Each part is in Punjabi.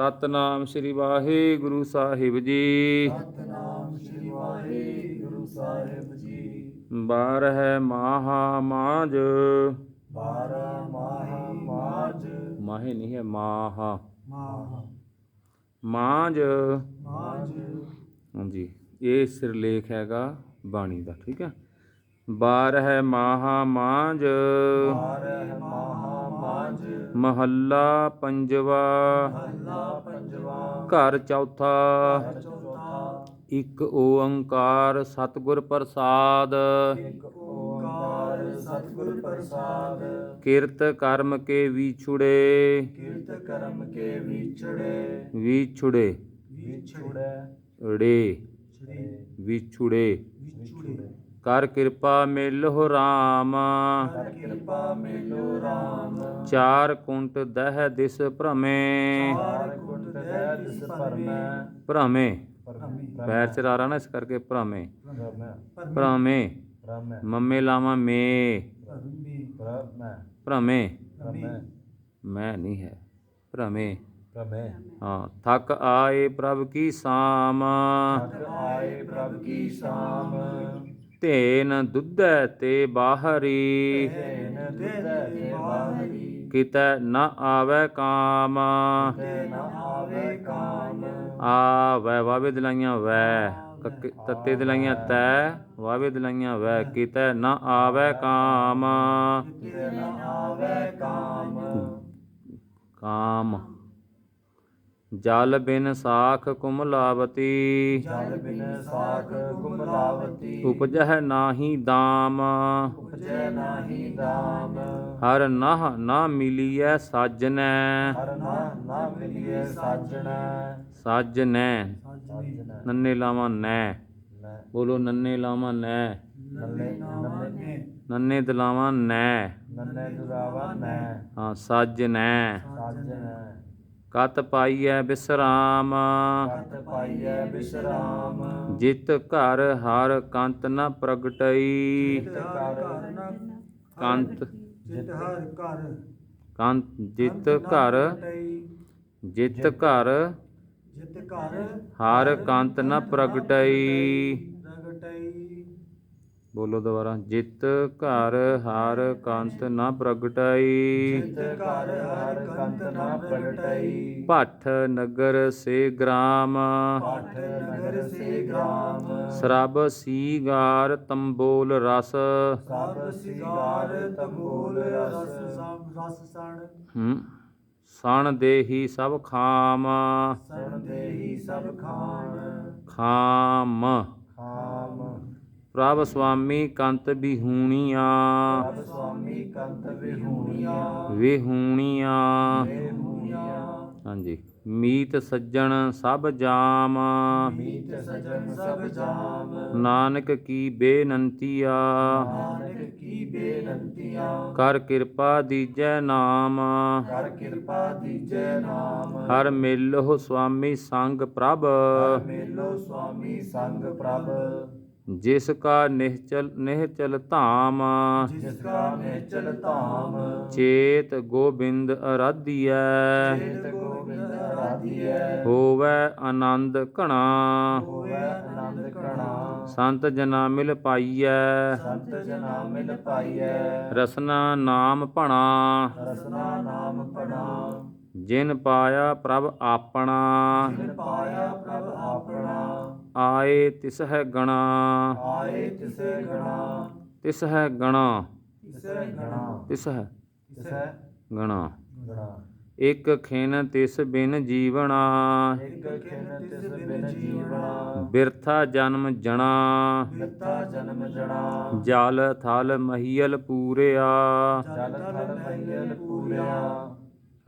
ਸਤਨਾਮ ਸ੍ਰੀ ਵਾਹਿਗੁਰੂ ਸਾਹਿਬ ਜੀ। ਸਤਨਾਮ ਸ੍ਰੀ ਵਾਹਿਗੁਰੂ ਸਾਹਿਬ ਜੀ। ਬਾਰਹ ਮਾਹਾ ਮਾਜ ਬਾਰਹ ਮਾਹ ਮਾਜ ਮਾਹੇ ਨਹੀਂ ਹੈ ਮਾਹਾ। ਮਾਹ। ਮਾਜ ਮਾਜ ਹਾਂਜੀ ਇਹ ਸਿਰਲੇਖ ਹੈਗਾ ਬਾਣੀ ਦਾ ਠੀਕ ਹੈ। ਬਾਰਹ ਮਾਹਾ ਮਾਜ ਬਾਰਹ ਮਾਹ ਮਾਜ ਮਹੱਲਾ ਪੰਜਵਾ। ਘਰ ਚੌਥਾ। ਇੱਕ ਓੰਕਾਰ ਸਤਿਗੁਰ ਪ੍ਰਸਾਦ। ਇੱਕ ਓੰਕਾਰ ਸਤਿਗੁਰ ਪ੍ਰਸਾਦ ਕਿਰਤ ਕਰਮ ਕੇ ਵਿਛੁੜੇ। ਕੀਰਤ ਕਰਮ ਕੇ ਵਿਛੜੇ। ਵਿਛੁੜੇ। ਵਿਛੜੇ ੜੇ। ਛੜੇ ਵਿਛੁੜੇ ਵਿਛੜੇ। ਕਰ ਕਿਰਪਾ ਮਿਲਹੁ ਰਾਮ। ਕਰ ਕਿਰਪਾ ਮੇਲੋ ਰਾਮ। ਚਾਰ ਕੁੰਟ ਦਹ ਦਿਸ ਭ੍ਰਮੇ। ਦਿਸ ਪਰਮੈ ਪੈਰ ਚ ਰਾਰਾ ਨਾ ਇਸ ਕਰਕੇ ਭ੍ਰਮੇ। ਭ੍ਰਮੇ। ਮੰਮੇ ਲਾਵਾ ਮੇ। ਭ੍ਰਮੇ। ਮੈਂ ਨਹੀਂ ਹੈ। ਭ੍ਰਮੇ। ਹਾਂ ਥਕ ਆਏ ਪ੍ਰਭ ਕੀ ਸਾਮ। ਥਕ ਆਏ ਪ੍ਰਭ ਕੀ ਸ਼ਾਮ। ਧੇਨ ਦੁੱਧੈ ਤੇ ਬਾਹਰੀ। ਤੈਨ ਦੁਦੈ ਤੇ ਬਾਹਰੀ। ਕਿਤੈ ਨ ਆਵੈ ਕਾਮ। ਆਵੇ ਵਾਵੇ ਦਿਲਾਈਆਂ ਵੈ। ਤੱਤੇ ਦਿਲਾਈਆਂ ਤੈ ਵਾਵੇ ਦਿਲਾਈਆਂ ਵੈ। ਕਿਤੈ ਨ ਆਵੈ ਕਾਮ। ਤੇ ਨ ਆਵੇ ਕਾਮ। ਕਾਮ। ਜਲ ਬਿਨ ਸਾਖ ਕੁਮਲਾਵਤੀ ਜਲ ਬਿਨ ਸਾਖ ਗੁਮਲਾਵਤੀ ਉਪਜਹਿ ਨਾਹੀ ਦਾਮ। ਉਪਜੈ ਨਾਹੀ ਦਾਮ। ਹਰ ਨਹ ਨਾ ਮਿਲੀਐ ਸਾਜਨੈ। ਹਰ ਨਾ ਨਾ ਮਿਲੀਏ ਸਾਜਣਾ ਸਾਜਨੈ। ਨੰਨੇ ਲਾਵਾਂ ਨੈ। ਬੋਲੋ ਨੰਨੇ ਲਾਵਾਂ ਨੈ। ਨੰਨੇ ਦਲਾਵਾਂ ਨੈ। ਨੰਨੇ ਦੁਰਾਵਾ ਨੈ। ਹਾਂ ਸਾਜਨੈ। ਸਾਜਣਾ ਕਤ ਪਾਈਐ ਬਿਸਰਾਮ। ਕਤ ਪਾਈਐ ਬਿਸਰਾਮ। ਜਿਤ ਘਰ ਹਰ ਕੰਤ ਨ ਪ੍ਰਗਟਈ। ਕੰਤ। ਜਿਤ ਹਰ ਘਰ ਕੰਤ ਜਿਤ ਘਰ। ਜਿਤ ਘਰ ਜਿਤ ਘਰ ਹਰ ਕੰਤ ਨ ਪ੍ਰਗਟਈ। ਬੋਲੋ ਦੁਬਾਰਾ ਜਿਤ ਘਰ ਹਰ ਕੰਤ ਨ ਪ੍ਰਗਟਈ। ਜਿਤ ਘਰ ਹਰ ਕੰਤ ਨਾ ਪ੍ਰਗਟਈ। ਭੱਠ ਨਗਰ ਸੇ ਗ੍ਰਾਮ। ਪਾਠ ਨਗਰ ਸੇ ਗ੍ਰਾਮ। ਸਰਬ ਸੀਗਾਰ ਤੰਬੋਲ ਰਸ। ਸਭ ਸਿਗਾਰ ਤੰਬੂਲ ਰਸ। ਸਭ ਰਸ ਸਣ। ਹੂੰ ਸਣ ਦੇਹੀ ਸਭ ਖਾਮ। ਸਣ ਦੇਹੀ ਸਭ ਖਾਣ ਖਾਮ। ਖਾਮ। ਪ੍ਰਭ ਸੁਆਮੀ ਕੰਤ ਬਿਹੂਣੀਆਂ। ਸਭ ਸੁਆਮੀ ਕੰਤ ਵਿਹੂਣੀਆਂ ਹਾਂਜੀ। ਮੀਤ ਸੱਜਣ ਸਭ ਜਾਮ। ਮੀਤ ਸਜਣ ਸਭ ਜਾਮ। ਨਾਨਕ ਕੀ ਬੇਨੰਤੀਆ। ਨਾਨਕ ਕੀ ਬੇਨੰਤੀਆਂ। ਕਰ ਕਿਰਪਾ ਦੀਜੈ ਨਾਮ। ਕਰ ਕਿਰਪਾ ਦੀਜੈ ਨਾਮ। ਹਰ ਮਿਲਹੁ ਸੁਆਮੀ ਸੰਗ ਪ੍ਰਭ। ਮੇਲੋ ਸੁਆਮੀ ਸੰਗ ਪ੍ਰਭ। ਜਿਸ ਕਾ ਨਿਹਚਲ ਨਿਹਚਲ ਧਾਮ। ਜਿਸ ਕਾ ਨਿਚਲ ਧਾਮ। ਚੇਤ ਗੋਬਿੰਦ ਅਰਾਧੀਐ। ਚੇਤ ਗੋਬਿੰਦ ਰਾਧੀਐ ਹੋਵੈ ਆਨੰਦ ਘਣਾ। ਹੋਵੇ ਆਨੰਦ ਕਣਾ ਸੰਤ ਜਨਾ ਮਿਲ ਪਾਈਐ। ਸੰਤ ਜਨਾ ਮਿਲ ਪਾਈਐ। ਰਸਨਾ ਨਾਮ ਭਣਾ। ਰਸਨਾ ਨਾਮ ਪੜਾ ਜਿਨ ਪਾਇਆ ਪ੍ਰਭ ਆਪਣਾ। ਜਿਨ ਪਾਇਆ ਪ੍ਰਭ ਆਪਣਾ। ਆਏ ਤਿਸ ਹੈ ਗਣਾ। ਆਏ ਤਿਸੇ ਗਣਾ। ਤਿਸ ਹੈ ਗਣਾ। ਤਿਸੇ ਗਣਾ। ਤਿਸ ਹੈ। ਤਿਸੇ ਗਣਾ। ਗਣਾ। ਇਕ ਖਿਨ ਤਿਸ ਬਿਨ ਜੀਵਣਾ। ਇੱਕ ਖਿਨ ਤਿਸ ਬਿਨ ਜੀਵਣਾ। ਬਿਰਥਾ ਜਨਮ ਜਣਾ। ਮਿੱਤਾ ਜਨਮ ਜਣਾ। ਜਲ ਥਲ ਮਹੀਲ ਪੂਰਿਆ। ਜਲ ਥਲ ਮਹੀਲ ਪੂਰਿਆ।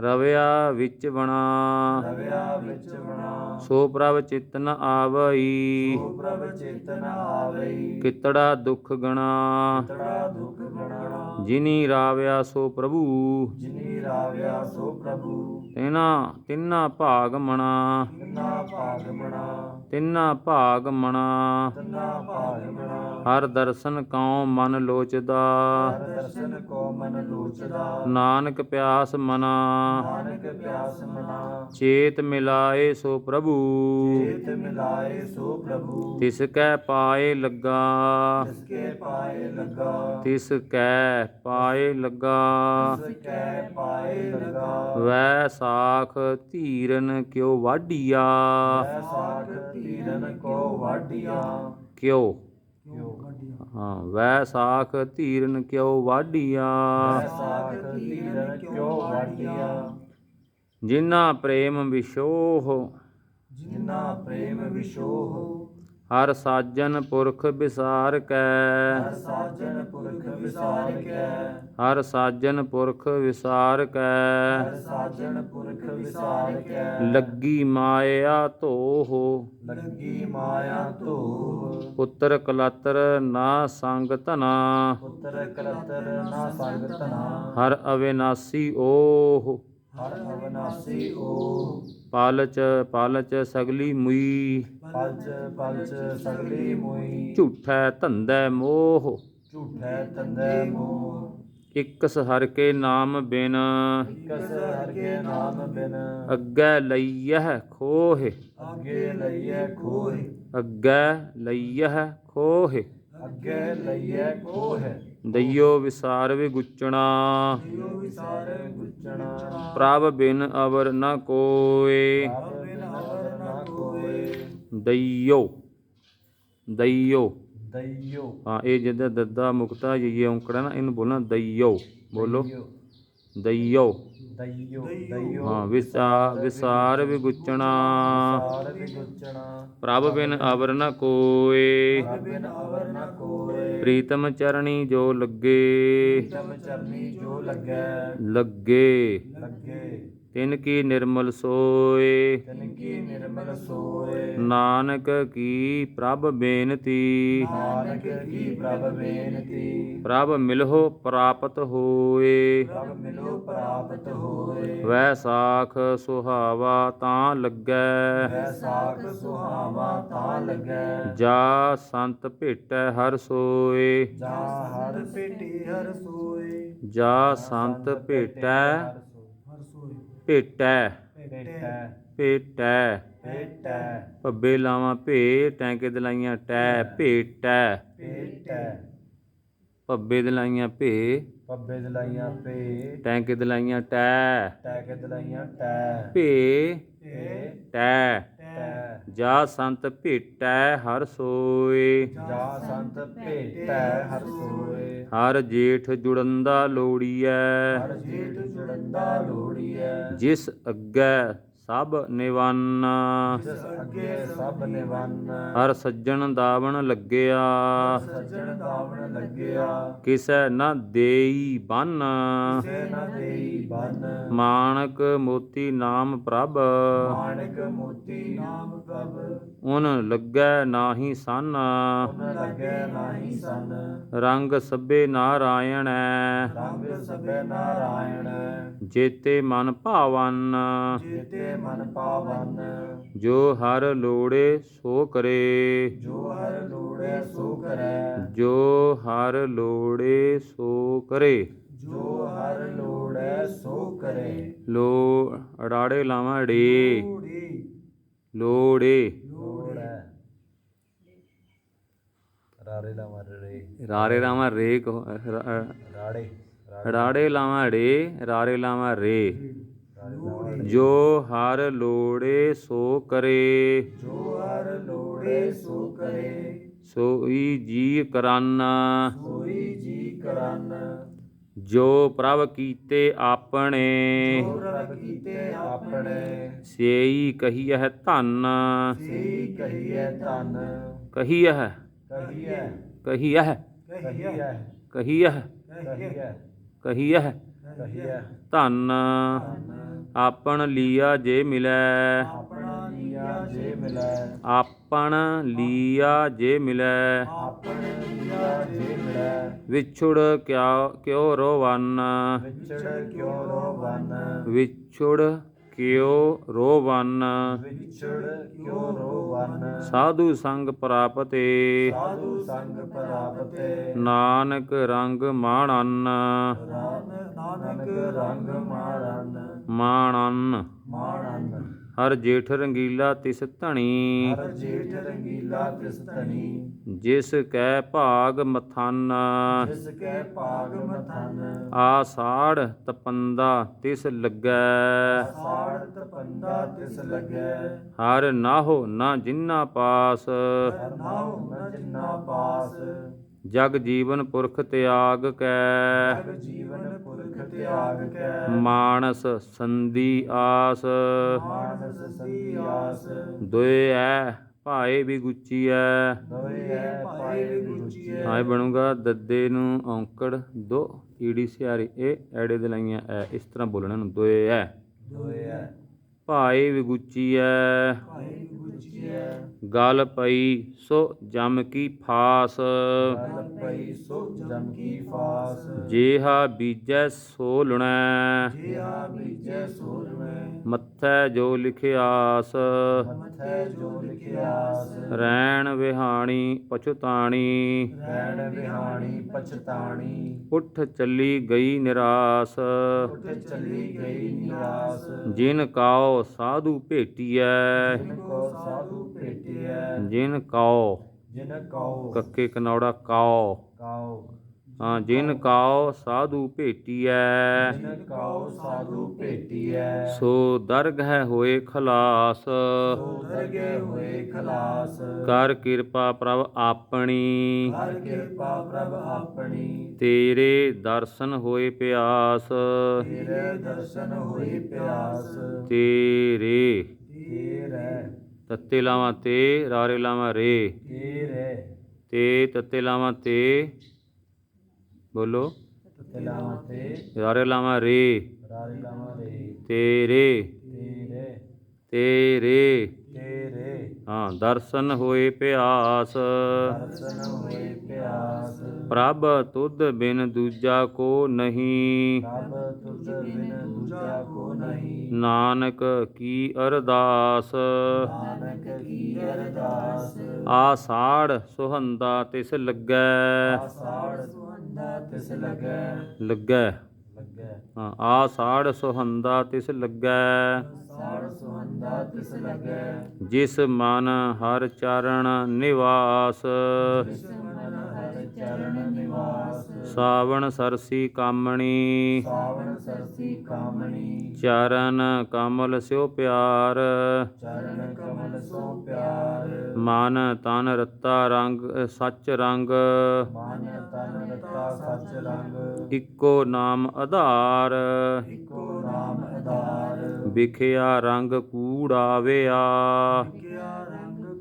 ਰਵਿਆ ਵਿੱਚ ਬਣਾ। ਰਵਿਆ ਵਿੱਚ ਬਣਾ। ਸੋ ਪ੍ਰਭ ਚਿਤ ਨ ਆਵਈ। ਸੋ ਪ੍ਰਭ ਚੇਤਨ ਆਵਈ। ਕਿਤੜਾ ਦੁਖ ਗਣਾ। ਤੜਾ ਦੁਖ ਗਣਾ। ਜਿਨੀ ਰਾਵਿਆ ਸੋ ਪ੍ਰਭੂ। ਜਿਨੀ ਰਾਵਿਆ ਸੋ ਪ੍ਰਭੂ। ਤਿਨਾ ਤਿੰਨਾ ਭਾਗ ਮਣਾ। ਤਿੰਨਾ ਭਾਗ ਮਣਾ। ਤਿੰਨਾ ਭਾਗ ਮਣਾ। ਤਿੰਨਾ ਭਾਗ ਮਣਾ। ਹਰ ਦਰਸ਼ਨ ਕਉ ਮਨ ਲੋਚਦਾ। ਹਰ ਦਰਸ਼ਨ ਕੋ ਮਨ ਲੋਚਦਾ। ਨਾਨਕ ਪਿਆਸ ਮਨਾ। ਨਾਨਕ ਪਿਆਸ ਮਨਾ। ਚੇਤ ਮਿਲਾਏ ਸੋ ਪ੍ਰਭੂ। ਚੇਤ ਮਿਲਾਏ ਸੋ ਪ੍ਰਭੂ। ਤਿਸ ਕੈ ਪਾਏ ਲੱਗਾ। ਤਿਸਕੇ ਪਾਏ ਲੱਗਾ। ਤਿਸ ਕੈ ਪਾਏ ਲੱਗਾ। ਪਾਏ ਲੱਗਾ। ਵੈ ਸਾਖ ਧੀਰਨ ਕਿਉ ਵਾਢੀਆ। ਐ ਸਾਖ ਤੀਰਨ ਕੋ ਵਾਢੀਆਂ। ਕਿਉ ਕਿਉ ਹਾਂ ਵੈ ਸਾਖ ਧੀਰਨ ਕਿਉ ਵਾਢੀਆ। ਸਾਖ ਕਿਉ ਵਾਢੀਆਂ। ਜਿਨ੍ਹਾਂ ਪ੍ਰੇਮ ਵਿਸ਼ੋਹ ਜਿਨਾ ਪ੍ਰੇਮ ਵਿਸ਼ੋਹ ਹਰ ਸਾਜਨ ਪੁਰਖ ਵਿਸਾਰ ਕੈ। ਹਰ ਸਾਜਨ ਪੁਰਖ ਵਿਸਾਰ ਕੇ। ਹਰ ਸਾਜਨ ਪੁਰਖ ਵਿਸਾਰ ਕੈ। ਹਰ ਸਾਜਨ ਪੁਰਖ ਵਿਸਾਰ ਕੇ। ਲੱਗੀ ਮਾਇਆ ਧੋਹ। ਲੱਗੀ ਮਾਇਆ ਧੋ ਪੁੱਤਰ ਕਲਤਰ ਨਾ ਸੰਗ ਧਨਾ। ਪੁੱਤਰ ਕਲਤਰ ਨਾ ਸੰਗਤਨਾ ਹਰ ਅਵਿਨਾਸੀ ਓਹ। ਹਰ ਅਵਨਾਸੀ ਓ ਪਾਲਚ ਪਾਲਚ ਸਗਲੀ ਮੁਈ ਪਲਚ ਪਲਚ ਸਗਲੀ ਮੋਈ ਝੂਠੈ ਧੰਦੈ ਮੋਹ ਝੂਠੈ ਤੰਦੇ ਮੋਹ ਇਕਸ ਹਰ ਕੇ ਨਾਮ ਬਿਨ ਕਸ ਹਰ ਕੇ ਨਾਮ ਬਿਨ ਅੱਗੇ ਲਈਐ ਖੋਹ ਅੱਗੇ ਲਈਏ ਖੋਹ ਅੱਗੇ ਲਈਐ ਖੋਹ ਦਈਓ ਵਿਸਾਰ ਵਿਗੁਚਣਾ। ਜਿਉ ਵਿਸਾਰ ਗੁਚਣਾ ਪ੍ਰਭ ਬਿਨ ਅਵਰ ਨ ਕੋਏ। ਆਪ ਬਿਨ ਅਵਰ ਨਾ ਕੋਏ। ਦਈਓ। ਦਈਓ। ਦਈਓ। ਹਾਂ ਇਹ ਜਿਹਦਾ ਦੱਦਾ ਮੁਕਤਾ ਇਹ ਔਂਕੜਾ ਨਾ ਇਹਨੂੰ ਬੋਲਣਾ ਦਈਓ। ਬੋਲੋ। ਦਈਓ। ਦਈਓ ਦਈਓ। ਹਾਂ ਵਿਸਾ ਵਿਸਾਰ ਵਿਗੁਚਣਾ। ਸਾਰ ਵੀ ਗੁਚਣਾ ਪ੍ਰਭ ਬਿਨ ਅਵਰ ਨ ਕੋਏ। ਆਪ ਬਿਨ ਅਵਰ ਨਾ ਕੋਏ। ਪ੍ਰੀਤਮ ਚਰਣੀ ਜੋ ਲੱਗੇ। ਤਮ ਚਰਨੀ ਜੋ ਲੱਗੈ। ਲੱਗੇ। ਲੱਗੇ। ਤਿਨ ਕੀ ਨਿਰਮਲ ਸੋਏ। ਤਨ ਕੀ ਨਿਰਮਲ ਸੋਏ। ਨਾਨਕ ਕੀ ਪ੍ਰਭ ਬੇਨਤੀ। ਨਾਨਕ ਕੀ ਪ੍ਰਭ ਬੇਨਤੀ। ਪ੍ਰਭ ਮਿਲਹੁ ਪ੍ਰਾਪਤ ਹੋਏ। ਪ੍ਰਭ ਮਿਲੋ ਪ੍ਰਾਪਤ ਹੋਏ। ਵੈ ਸਾਖ ਸੁਹਾਵਾ ਤਾਂ ਲੱਗੈ। ਵੈ ਸਾਖ ਸੁਹਾਵਾ ਤਾਂ ਲੱਗੈ। ਜਾ ਸੰਤ ਭੇਟੈ ਹਰ ਸੋਏ। ਜਾ ਹਰ ਭੇਟੀ ਹਰ ਸੋਏ। ਜਾ ਸੰਤ ਭੇਟੈ ਭੇਟੈ। ਭੇਟੈ। ਭੇਟੈ। ਭੇਟੈ। ਭੱਬੇ ਲਾਵਾਂ ਭੇ ਟੈਂਕੇ ਦਲਾਈਆਂ ਟੈ? ਭੇਟੈ। ਭੇਟੈ। ਭੱਬੇ ਦਲਾਈਆਂ ਭੇ। ਪੱਬੇ ਦਲਾਈਆਂ ਭੇ। ਟੈਂਕੇ ਦਲਾਈਆਂ ਟੈ? ਟੈਕ ਦਲਾਈਆਂ ਟੈ। ਭੇ। ਟੈ। ਜਾ ਸੰਤ ਭੇਟੈ ਹਰ ਸੋਏ। ਜਾ ਸੰਤ ਭੇਟੈ ਹਰ ਸੋਏ। ਹਰ ਜੇਠ ਜੁੜੰਦਾ ਲੋੜੀਐ। ਹਰ ਜੀਤ ਜੁੜੰਦਾ ਲੋੜੀਐ। ਜਿਸ ਅੱਗੇ ਸਭ ਨਿਵੰਨ। ਜਿਸ ਅੱਗੇ ਸਭ ਨਿਵੰਨ ਹਰ ਸੱਜਣ ਦਾਵਣ ਲੱਗਿਆ। ਸੱਜਣ ਦਾਵਣ ਲੱਗਿਆ ਕਿਸੈ ਨ ਦੇਈ ਬੰਨ। ਕਿਸੇ ਨ ਦੇਈ ਬਨ ਮਾਣਕ ਮੋਤੀ ਨਾਮ ਪ੍ਰਭ। ਮਾਣਕ ਮੋਤੀ ਨਾਮ ਪ੍ਰਭ ਉਨ ਲੱਗੈ ਨਾਹੀ ਸੰਨ ਉਨ ਲੱਗੈ ਨਾਹੀ ਸਨ। ਰੰਗ ਸਭੇ ਨਾਰਾਇਣੈ। ਰੰਗ ਸਭੈ ਨਾਰਾਇਣ। ਜੇਤੇ ਮਨ ਭਾਵਨ। ਜੀਤੇ ਮਨ ਪਾਵਨ। ਜੋ ਹਰ ਲੋੜੇ ਸੋ ਕਰੇ। ਜੋ ਹਰ ਲੋੜੇ ਸੋ ਕਰੈ। ਜੋ ਹਰ ਲੋੜੇ ਸੋ ਕਰੇ। ਜੋ ਹਰ ਲੋੜੈ ਸੋ ਕਰੇ। ਲੋ ਅੜਾੜੇ ਲਾਵਾਂ ੜੇ ਲੋੜੀ। ਰਾਰੇ ਲਾ ਮਰ ਰੇ ਰਾਰੇ ਲਾਵਾਂ ਰੇ ਰਾੜੇ। ਅੜਾੜੇ ਲਾਵਾਂ ੜੇ ਰਾਰੇ ਲਾਵਾਂ ਰੇ। ਰਾੜੇ ਜੋ ਹਰ ਲੋੜੇ ਸੋ ਕਰੇ। ਜੋ ਹਰ ਲੋੜੇ ਸੋ ਕਰੇ। ਸੋਈ ਜੀ ਕਰਨ। ਸੋਈ ਜੀ ਕਰਨ। ਜੋ ਪ੍ਰਭ ਕੀਤੇ ਆਪਣੇ। ਜੋ ਪ੍ਰਭ ਕੀਤੇ ਆਪਣੇ। ਸੇਈ ਕਹੀਐ ਧੰਨ। ਸਹੀ ਕਹੀਏ ਧਨ। ਕਹੀਐ। ਕਹੀਐ। ਕਹੀਏ ਕਹੀਐ। ਕਹੀਏ ਕਹੀਐ। ਕਹੀਏ ਧੰਨ। ਆਪਣ ਲੀਆ ਜੇ ਮਿਲੈ। ਆਪਣਾ ਲੀਆ ਜੇ ਮਿਲੈ। ਆਪਣ ਲੀਆ ਜੇ ਮਿਲੈ। ਆਪਣ ਲੀਆ ਜੇ ਮਿਲੈ। ਵਿਛੁੜ ਕਿਆ ਕਿਉ ਰੋਵਨ। ਵਿਚੜ ਕਿਉ ਰੋਵਨ। ਵਿਛੁੜ ਕਿਉ ਰੋਵਨ। ਵਿਚੜ ਕਿਉ ਰੋਵਨ। ਸਾਧੂ ਸੰਗ ਪ੍ਰਾਪਤੇ। ਸਾਧੂ ਸੰਗ ਪ੍ਰਾਪਤੇ। ਨਾਨਕ ਰੰਗ ਮਾਣਨ। ਨਾਨਕ ਰੰਗ ਮਾਰਨ ਮਾਣਨ। ਮਾਣਨ। ਹਰ ਜੇਠ ਰੰਗੀਲਾ ਤਿਸ ਧਣੀ। ਹਰ ਜੇਠ ਰੰਗੀਲਾ ਤਿਸ ਤਨੀ ਜਿਸ ਕੈ ਭਾਗ ਮਥਨ। ਜਿਸ ਕੈ ਭਾਗ ਮਥਨ। ਆਸਾੜ ਤਪੰਦਾ ਤਿਸ ਲੱਗੈ। ਤਿਸ ਹਰ ਨਾਹੋ ਨਾ ਜਿਨਾ ਪਾਸ। ਨ ਜਿਨਾ ਪਾਸ। ਜਗ ਜੀਵਨ ਪੁਰਖ ਤਿਆਗ ਕੈ। ਜਗ ਜੀਵਨ ਪੁਰਖ ਤਿਆਗ ਕੈ। ਮਾਨਸ ਸੰਧੀ ਆਸ। ਮਾਨਸ ਆਸ। ਦੁਇ ਐ ਭਾਏ ਵੀ ਦੋਇ ਐ ਆਏ ਬਣੂਗਾ ਦੱਦੇ ਨੂੰ ਔਂਕੜ। ਦੋ ਈੜੀ ਸਿਆਰੀ। ਇਹ ਐੜੇ ਦੇ ਲਾਈਆਂ ਐ। ਇਸ ਤਰ੍ਹਾਂ ਬੋਲਣਾ ਨੂੰ ਐ। ਦੋਇ ਐ। ਭਾਏ ਵੀ ਪਾਏ ਗੁਚੀਐ ਗਲ ਪਈ ਸੋ ਜਮ ਕੀ ਫਾਸ। ਗਲ ਪਈ ਸੋ ਜਮ ਕੀ ਫਾਸ। ਜੇਹਾ ਬੀਜੈ ਸੋ ਲੁਣੈ ਜਿਆ ਬੀਜੈ ਸੂਰਮੈ ਮੱਥੈ ਜੋ ਲਿਖਿਆਸ। ਮਥੈ ਜੋ ਲਿਖਿਆਸ। ਰੈਣ ਵਿਹਾਣੀ ਪਛੁਤਾਣੀ। ਰੈਣ ਵਿਹਾਣੀ ਪਛਤਾਣੀ। ਉੱਠ ਚੱਲੀ ਗਈ ਨਿਰਾਸ। ਉੱਠ ਚਲੀ ਗਈ ਨਿਰਾਸ। ਜਿਨ ਕਾਉ ਸਾਧੂ ਭੇਟੀਐ। ਜਿਨ ਕੋ ਸਾਧੂ ਭੇਟਿਐ। ਜਿਨ ਕਾਉ ਜਿਨ ਕਉ ਕੱਕੇ ਕਨੌੜਾ ਕਾਉ। ਕਾਉ ਹਾਂ ਜਿਨ ਕਾਉ ਸਾਧੂ ਭੇਟੀਐ। ਜਿਨ ਕਉ ਸਾਧੂ ਭੇਟਿਐ। ਸੋ ਦਰਗ ਹੈ ਹੋਏ ਖਲਾਸ। ਸੋ ਦਰਗੇ ਹੋਏ ਖਲਾਸ। ਕਰ ਕਿਰਪਾ ਪ੍ਰਭ ਆਪਣੀ। ਹਰ ਕਿਰਪਾ ਪ੍ਰਭ ਆਪਣੀ। ਤੇਰੇ ਦਰਸ਼ਨ ਹੋਏ ਪਿਆਸ। ਤੇਰੇ ਦਰਸ਼ਨ ਹੋਈ ਪਿਆਸ। ਤੇਰੇ। ਤੇਰੇ। ਤੱਤੇ ਲਾਵਾਂ ਤੇ ਰਾਰੇ ਲਾਵਾਂ ਰੇ। ਤੇਰੇ। ਤੇ ਤੱਤੇ ਲਾਵਾਂ ਤੇ ਬੋਲੋ। ਰਾਰੇ ਲਾਵਾਂ ਰੇ। ਤੇਰੇ। ਤੇਰੇ। ਹਾਂ ਦਰਸ਼ਨ ਹੋਏ ਪਿਆਸ। ਦਰਸ਼ਨ ਹੋਏ ਪਿਆਸ। ਪ੍ਰਭ ਤੁਧ ਬਿਨ ਦੂਜਾ ਕੋ ਨਹੀਂ। ਪ੍ਰਭ ਤੁਧ ਬਿਨ ਦੂਜਾ ਕੋ ਨਹੀਂ। ਨਾਨਕ ਕੀ ਅਰਦਾਸ। ਨਾਨਕ ਕੀ ਅਰਦਾਸ। ਆਸਾੜ ਸੁਹੰਦਾ ਤਿਸ ਲੱਗੈ। ਆਸਾੜ ਸੁਹੰਦਾ ਤਿਸ ਲੱਗੈ। ਲੱਗੈ। ਲੱਗੈ। ਹਾਂ ਆਸਾੜ ਸੁਹੰਦਾ ਤਿਸ ਲੱਗੈ। ਸਾੜ ਸੁਹੰਦਾ ਤਿਸ ਲੱਗੈ। ਜਿਸ ਮਨ ਹਰ ਚਰਨ ਨਿਵਾਸ। ਜਿਸ ਮਨ ਚਰਨ ਨਿਵਾਸ। ਸਾਵਣ ਸਰਸੀ ਕਾਮਣੀ। ਸਾਵਣ ਸਰਸੀ ਕਾਮਣੀ। ਚਰਨ ਕਮਲ ਸਿਓ ਪਿਆਰ। ਚਰਨ ਕਮਲ ਸੋ ਪਿਆਰ। ਮਨ ਤਨ ਰਤਾ ਰੰਗ ਸੱਚ ਰੰਗ। ਮਨ ਤਨ ਰਤਾ ਸਚ ਰੰਗ। ਇੱਕੋ ਨਾਮ ਆਧਾਰ। ਇੱਕੋ ਨਾਮ ਆਧਾਰ। ਵਿਖਿਆ ਰੰਗ ਕੂੜਾਵਿਆ ਕਿਆ ਰੰਗ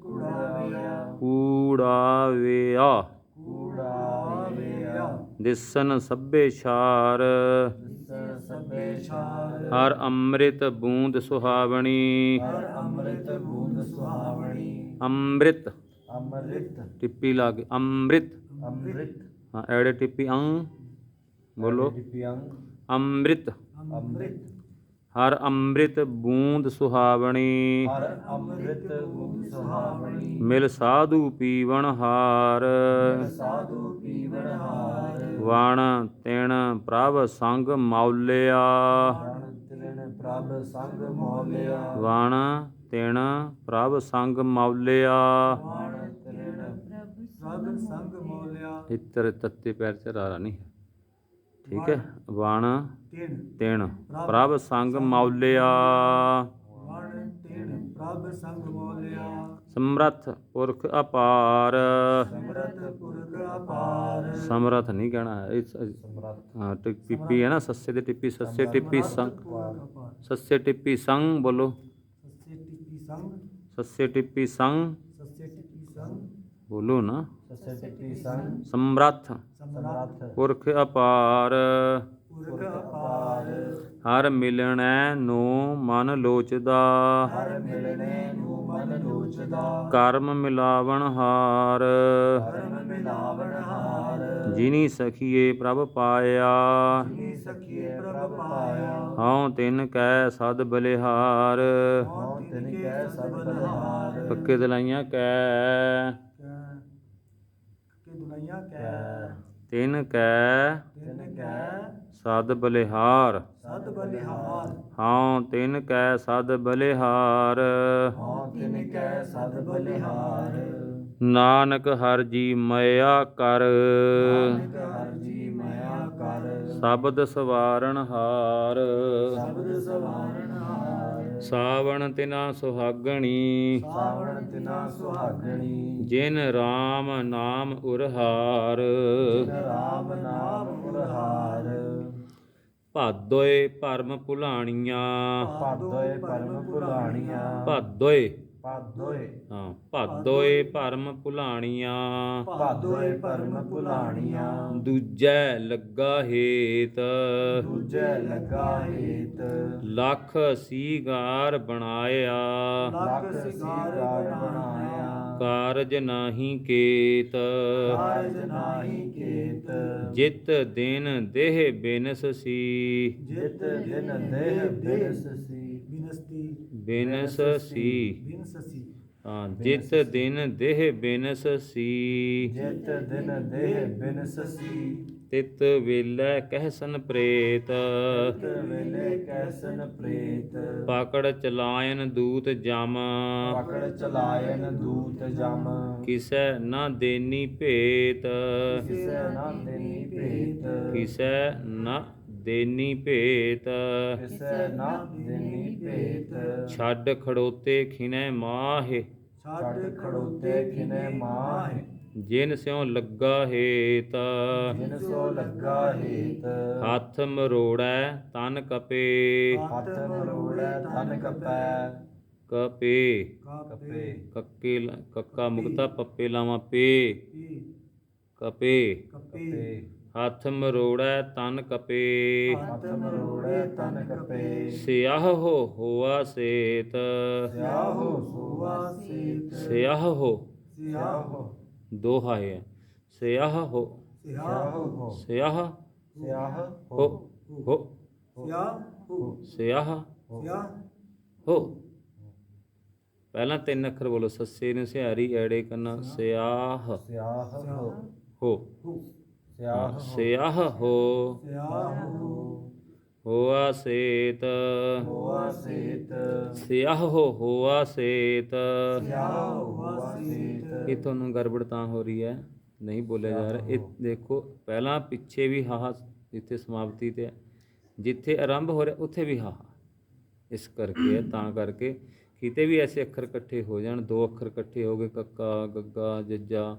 ਕੂੜਾਵਿਆ ਦਿਸਨ ਸਭੇ ਛਾਰ। ਹਰ ਅੰਮ੍ਰਿਤ ਬੂੰਦ ਸੁਹਾਵਣੀ। ਹਰ ਅੰਮ੍ਰਿਤ। ਬੂੰਦ ਸੁਹਾਵਣੀ ਅੰਮ੍ਰਿਤ ਅੰਮ੍ਰਿਤ ਟਿੱਪੀ ਲਾ ਕੇ ਅੰਮ੍ਰਿਤ। ਅੰਮ੍ਰਿਤ ਹਾਂ ਐੜੇ ਟਿੱਪੀ ਅੰਗ। ਬੋਲੋ। ਅੰਮ੍ਰਿਤ। ਅੰਮ੍ਰਿਤ। ਹਰ ਅੰਮ੍ਰਿਤ ਬੂੰਦ ਸੁਹਾਵਣੀ। ਹਰ ਅੰਮ੍ਰਿਤ ਬੂੰਦ ਸੁਹਾਵਣੀ। ਮਿਲ ਸਾਧੂ ਪੀਵਣ ਹਾਰ। ਸਾਧੂ ਹਾਰ। ਵਣ ਤਿਣ ਪ੍ਰਭ ਸੰਗ ਮੌਲਿਆ। ਪ੍ਰਭ ਸੰਗ ਮੋਲਿਆ। ਵਣ ਤਿਣ ਪ੍ਰਭ ਸੰਗ ਮੌਲਿਆ। ਹਣ ਤਿਲਨ ਪ੍ਰਭ ਸੰਗ ਮੋਲਿਆ। ਇਤਰ ਤੱਤੇ ਪੈਰ ਚ ਰਾਰਾ ਨਹੀਂ। ਠੀਕ ਹੈ। ਵਣ ਤਿਨ। ਤਿਣ ਪ੍ਰਭ ਸੰਗ ਮੌਲਿਆ। ਹਣ ਤਿਨ। ਪ੍ਰਭ ਸੰਗ ਮੋਲਿਆ। ਸਮਰਥ ਪੁਰਖ ਅਪਾਰ। ਸਮਰਤ ਪੁਰਖ ਅਪਾਰ। ਸਮਰਥ ਨਹੀਂ ਕਹਿਣਾ। ਹੈ ਇਹ ਸ- ਸਮਰਤ ਹਾਂ ਟਿੱਪੀ ਹੈ ਨਾ ਸੱਸੇ ਦੀ ਟਿੱਪੀ ਸੱਸੇ ਟਿੱਪੀ ਸੰਗ। ਸੱਸੇ ਟਿੱਪੀ ਸੰਗ ਬੋਲੋ। ਸੱਸੇ ਟਿੱਪੀ ਸੰਗ। ਸੱਸੇ ਟਿੱਪੀ ਸੰਗ। ਸੱਸੇ ਟਿੱਪੀ ਸੰਗ। ਬੋਲੋ ਨਾ। ਸੰਗ ਸਮਰਥ। ਸਮਰੱਥ। ਪੁਰਖ ਅਪਾਰ। ਪੁਰਖ ਅਪਾਰ। ਹਰ ਮਿਲਣੈ ਨੂੰ ਮਨ ਲੋਚਦਾ। ਹਰ ਮਿਲਣੇ ਨੂੰ ਮਨ ਲੋਚਦਾ। ਕਰਮ ਮਿਲਾਵਣ ਹਾਰ। ਮਿਲਾਵਣ ਹਾਰ। ਜਿਨੀ ਸਖੀਏ ਪ੍ਰਭ ਪਾਇਆ। ਜਿਨੀ ਸਖੀਏ ਪ੍ਰਭ ਪਾਇਆ। ਹਉ ਤਿਨ ਕੈ ਸਦ ਬਲਿਹਾਰ। ਹਉ ਤਿਨ ਕੈ ਸਭ ਬਲਹਾਰ। ਪੱਕੇ ਦਲਾਈਆਂ ਕੈ। ਕਿ ਦੁਨੀਆ ਕੈ। ਤਿਨ ਕੈ। ਤਿਨ ਕੈ। ਸਦ ਬਲਿਹਾਰ। ਸਦ ਬਲਿਹਾਰ। ਹਉ ਤਿਨ ਕੈ ਸਦ ਬਲਿਹਾਰ। ਤਿਨ ਕੈ ਸਦ ਬਲਿਹਾਰ। ਨਾਨਕ ਹਰ ਜੀ ਮਇਆ ਕਰ। ਨਾਨਕ ਹਰ ਜੀ ਮਾਇਆ ਕਰ। ਸ਼ਬਦ ਸਵਾਰਨ ਹਾਰ। ਸ਼ਬਦ ਸਵਾਰਨ ਸਾਵਣ ਤਿਨਾ ਸੁਹਾਗਣੀ। ਸਾਵਣ ਤਿਨਾ ਸੁਹਾਗਣੀ। ਜਿਨ RAM ਨਾਮ ਉਰਹਾਰ। ਜਿਨ ਰਾਮ ਨਾਮ ਉਰਹਾਰ। ਭਾਦੋਏ ਭਰਮ ਭੁਲਾਣੀਆਂ। ਪਾਦੋਏ ਪਰਮ ਭੁਲਾਣੀਆਂ। ਭਾਦੋਏ ਹਾਂ ਭਾਦੋਏ ਭਰਮ ਭੁਲਾਣੀਆਂ। ਪਾਦੋਏ ਪਰਮ ਭੁਲਾਣੀਆਂ। ਦੂਜੈ ਲੱਗਾ ਹੇਤ। ਦੂਜੇ ਲੱਗਾ ਹੇਤ। ਲੱਖ ਸੀਗਾਰ ਬਣਾਇਆ। ਲੱਖ ਸਿਗਾਰ ਬਣਾਇਆ। ਕਾਰਜ ਨਾਹੀ ਕੇਤ। ਕਾਰਜ ਨਾਹੀ ਕੇਤ। ਜਿਤ ਦਿਨ ਦੇਹ ਬਿਨਸ ਸੀ ਜਿਤ ਦਿਨ ਦੇਹ ਬਿਨਸ ਸੀ ਬਿਨਸਤੀ। ਬਿਨਸ ਸੀ ਬਿਨਸਸੀ ਹਾਂ ਜਿਤ ਦਿਨ ਦੇਹ ਬਿਨਸ ਸੀ ਜਿਤ ਦਿਨ ਦੇਹ ਬਿਨਸਸੀ ਤਿਤ ਵੇਲੇ ਕਹਿਸਨ ਪ੍ਰੇਤ। ਤਤ ਵੇਲੇ ਕੈਸਨ ਪ੍ਰੇਤ। ਪਾਕੜ ਚਲਾਇਨ ਦੂਤ ਜਮ। ਪਕੜ ਚਲਾਇਨ ਦੂਤ ਜਮ। ਕਿਸੈ ਨਾ ਦੇਨੀ ਭੇਤ। ਕਿਸੇ ਨਾ ਦੇਨੀ ਭੇਤ। ਕਿਸੈ ਨਾ ਦੇਨੀ ਭੇਤ। ਕਿਸੇ ਨਾ ਦੇਨੀ ਭੇਤ। ਛੱਡ ਖੜੋਤੇ ਖਿਨੈ ਮਾਹਿ। ਛੱਡ ਖੜੋਤੇ ਖਿਨੇ ਮਾਹ। ਜਿਨ ਸਿਉ ਲੱਗਾ ਹੇਤ। ਜਿਨ ਸੋ ਲੱਗਾ ਹੇਤ। ਹੱਥ ਮਰੋੜੈ ਤਨ ਕਪੇ। ਹੱਥ ਮਰੋੜੈ ਤਨ ਕਪੈ। ਕਪੇ। ਕਪੇ। ਕੱਕੇ ਕੱਕਾ ਮੁਕਤਾ ਪੱਪੇ ਲਾਵਾਂ ਪੇ। ਕਪੇ। ਕਪੇ। ਹੱਥ ਮਰੋੜੈ ਤਨ ਕਪੇ ਹੱਥ ਮਰੋੜੈ ਤਨ ਕਪੇ ਸਿਆਹ ਹੋ ਹੋਆ ਸੇਤ ਸਿਆਹੋ ਸੋਵਾ ਸੀਤ ਸਿਆਹ ਹੋ ਸਿਆਹੋ ਦੋਹਾ ਹੈ ਸਿਆਹ ਹੋ ਸਿਆਹੋ ਸਿਆਹ ਸਿਆਹ ਹੋ ਹੋ ਸਿਆਹੋ ਸਿਆਹ ਸਿਆਹ ਹੋ ਪਹਿਲਾਂ ਤਿੰਨ ਅੱਖਰ ਬੋਲੋ ਸੱਸੇ ਨੂੰ ਸਿਹਾਰੀ ਐੜੇ ਕੰਨਾ ਸਿਆਹ ਸਿਆਹੋ ਹੋ ਸਿਆਹ ਸਿਆਹ ਹੋ। ਹੋਆ ਸੇਤ। ਹੋਆ ਸੇਤ ਸਿਆਹ ਹੋ, ਹੋਆ ਸੇਤ। ਸਿਆਹੋ ਹੋਆ ਸੇਤ ਇਹ ਤੁਹਾਨੂੰ ਗੜਬੜ ਤਾਂ ਹੋ ਰਹੀ ਹੈ, ਨਹੀਂ ਬੋਲਿਆ ਜਾ ਰਿਹਾ। ਇਹ ਦੇਖੋ, ਪਹਿਲਾਂ ਪਿੱਛੇ ਵੀ ਹਾਹਾ ਜਿੱਥੇ ਸਮਾਪਤੀ ਤੇ ਹੈ। ਜਿੱਥੇ ਆਰੰਭ ਹੋ ਰਿਹਾ, ਉੱਥੇ ਵੀ ਹਾਹਾ। ਇਸ ਕਰਕੇ ਤਾਂ ਕਰਕੇ ਕਿਤੇ ਵੀ ਐਸੇ ਅੱਖਰ ਇਕੱਠੇ ਹੋ ਜਾਣ, ਦੋ ਅੱਖਰ ਇਕੱਠੇ ਹੋ ਗਏ, ਕੱਕਾ, ਗੱਗਾ, ਜੱਜਾ।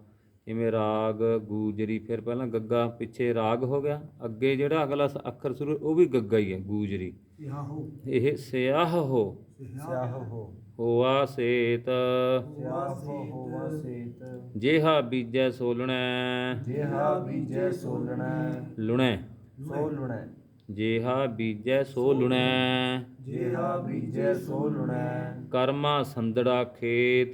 ਜਿਵੇਂ ਰਾਗ ਗੂਜਰੀ ਫਿਰ ਪਹਿਲਾਂ ਗੱਗਾ ਪਿੱਛੇ ਰਾਗ ਹੋ ਗਿਆ। ਅੱਗੇ ਜਿਹੜਾ ਅਗਲਾ ਅੱਖਰ ਸ਼ੁਰੂ ਉਹ ਵੀ ਗੱਗਾ ਹੀ ਹੈ ਗੂਜਰੀ। ਸਿਆਹੋ ਇਹ ਸਿਆਹ ਹੋ। ਸਿਆਹੋ ਹੋਆ ਸੇਤ। ਸਿਆਹੋ ਹੋਵਾ ਸੇਤ। ਜੇਹਾ ਬੀਜੈ ਸੋਲਣੈ। ਜਿਹਾ ਬੀਜੈ ਸੋਲਣੈ। ਲੁਣੈ। ਸੋਲਣੈ। ਜੇਹਾ ਬੀਜੈ ਸੋ ਲੁਣੈ। ਜਿਹਾ ਬੀਜੈ ਸੋਲਣੈ ਕਰਮਾ ਸੰਦੜਾ ਖੇਤ।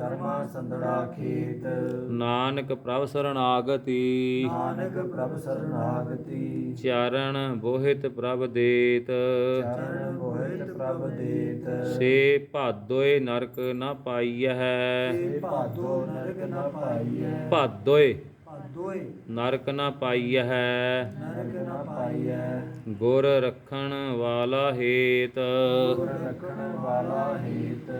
ਕਰਮਾ ਸੰਦੜਾ ਖੇਤ। ਨਾਨਕ ਪ੍ਰਭ ਸਰਣਾਗਤੀ ਨਾਨਕ ਪ੍ਰਭ ਸਰਣਾਗਤੀ ਚਰਨ ਬੋਹਿਤ ਪ੍ਰਭ ਦੇਤ। ਚਰਨ ਮੋਹਿਤ ਪ੍ਰਭ ਦੇਤ। ਸੇ ਭਾਦੋਏ ਨਰਕ ਨ ਪਾਈਐ। ਸੇ ਭਾਦੋ ਨਰਕ ਨ ਪਾਈਐ। ਭਾਦੋਏ ਨਰਕ ਨ ਪਾਈਐ। ਨਰਕ ਨ ਪਾਈਐ। ਗੁਰ ਰੱਖਣ ਵਾਲਾ ਹੇਤ। ਗੁਰ ਰੱਖਣ ਵਾਲਾ ਹੇਤ।